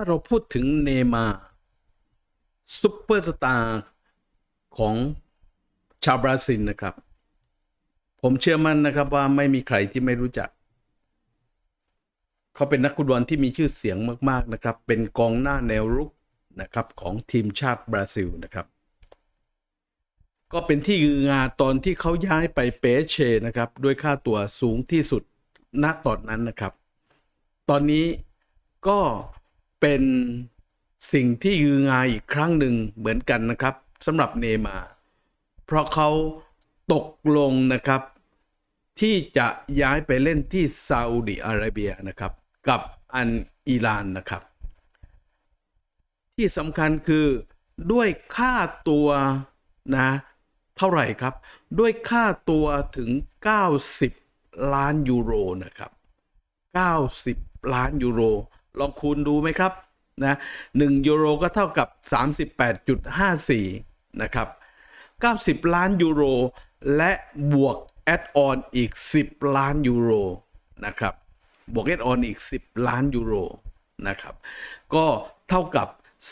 ถ้าเราพูดถึงเนมาซุปเปอร์สตาร์ของชาวบราซิลนะครับ ผมเชื่อมั่นนะครับว่าไม่มีใครที่ไม่รู้จัก เขาเป็นนักฟุตบอลที่มีชื่อเสียงมาก ๆ นะครับ เป็นกองหน้าแนวรุกนะครับของทีมชาติบราซิลนะครับ ก็เป็นที่ยืองาตอนที่เขาย้ายไปเปเชนะครับด้วยค่าตัวสูงที่สุดณตอนนั้นนะครับ ตอนนี้ก็ เป็นสิ่งที่ยืองาอีกครั้งหนึ่งเหมือนกันนะครับสำหรับเนมา เพราะเขาตกลงนะครับ ที่จะย้ายไปเล่นที่ซาอุดิอาระเบียนะครับ กับอันอิรานนะครับ ที่สำคัญคือด้วยค่าตัวนะเท่าไหร่ครับ ด้วยค่าตัวถึง 90 ล้านยูโรนะครับ 90 ล้านยูโร ลองคูณดูไหมครับนะ1ยูโรก็เท่ากับ 38.54 นะครับ 90 ล้านยูโร และบวกแอดออนอีก 10 ล้านยูโรนะครับ บวกแอดออนอีก 10 ล้านยูโรนะครับ ก็เท่ากับ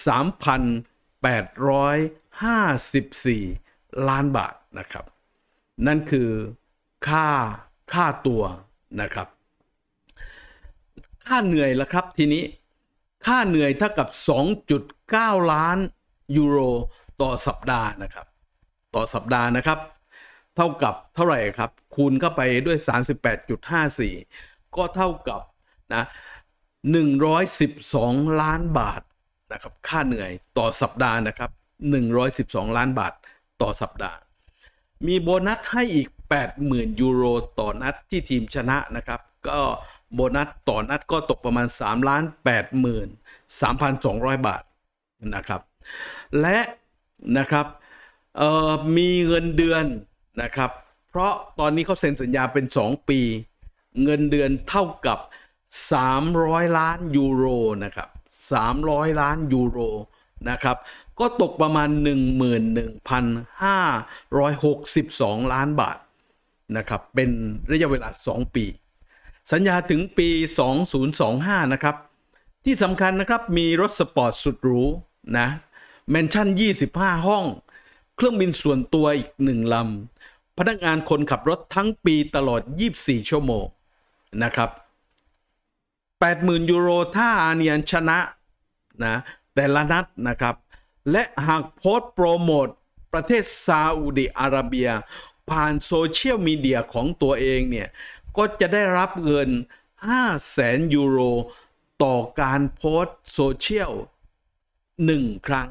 3,854 ล้านบาทนะครับ นั่นคือค่าค่าตัวนะครับ ค่าเหนื่อยละครับทีนี้ ค่าเหนื่อยเท่ากับ 2.9 ล้านยูโรต่อสัปดาห์นะครับ ต่อสัปดาห์นะครับ เท่ากับเท่าไหร่ครับ คูณเข้าไปด้วย 38.54 ก็เท่ากับนะ112 ล้านบาทนะครับ ค่าเหนื่อยต่อสัปดาห์นะครับ 112 ล้านบาทต่อสัปดาห์ มีโบนัสให้อีก 80,000 ยูโร ต่อนัดที่ทีมชนะนะครับ ก็ โบนัสต่อนัดก็ตกประมาณ3ล้าน8 0 3,200 บาทนะครับ และนะครับมีเงินเดือนนะครับ เพราะตอนนี้เขาเซ็นสัญญาเป็น 2 ปี เงินเดือนเท่ากับ 300 ล้านยูโรนะครับ300 ล้านยูโรนะครับ ก็ตกประมาณ 11,562 ล้านบาทนะครับ เป็นระยะเวลา 2 ปี สัญญาถึงปี 2025 นะครับ ที่สำคัญนะครับมีรถสปอร์ตสุดหรูนะแมนชั่น 25 ห้อง เครื่องบินส่วนตัวอีกหนึ่งลำ พนักงานคนขับรถทั้งปีตลอด 24 ชั่วโมงนะครับ 80,000 ยูโรถ้าอาเนียนชนะนะแต่ละนัดนะครับ และหากโพสต์โปรโมทประเทศซาอุดิอาระเบีย ผ่านโซเชียลมีเดียของตัวเองเนี่ย ก็จะได้รับเงิน 500,000ยูโร ต่อการโพสโซเชียล1ครั้ง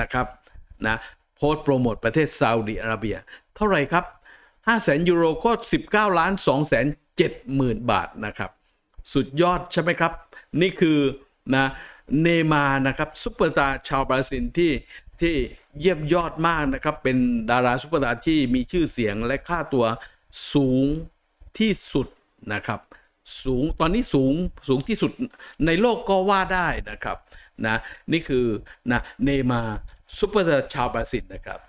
นะครับนะโพสโปรโมทประเทศซาอุดิอาระเบีย เท่าไหร่ครับ 500,000ยูโรก็ 19 ล้าน2 7 0 0 0 0บาทนะครับ สุดยอดใช่ไหมครับ นี่คือนะเนย์มานะครับซุปเปอร์ตาร์ชาวบราซิลที่ที่เยี่ยมยอดมากนะครับ เป็นดาราซุปเปอร์ตาร์ที่มีชื่อเสียงและค่าตัวสูง ที่สุดนะครับ สูงตอนนี้สูงสูงที่สุดในโลกก็ว่าได้นะครับนะนี่คือนะเนมาซูเปอร์สตาร์ชาวบราซิลนะครับ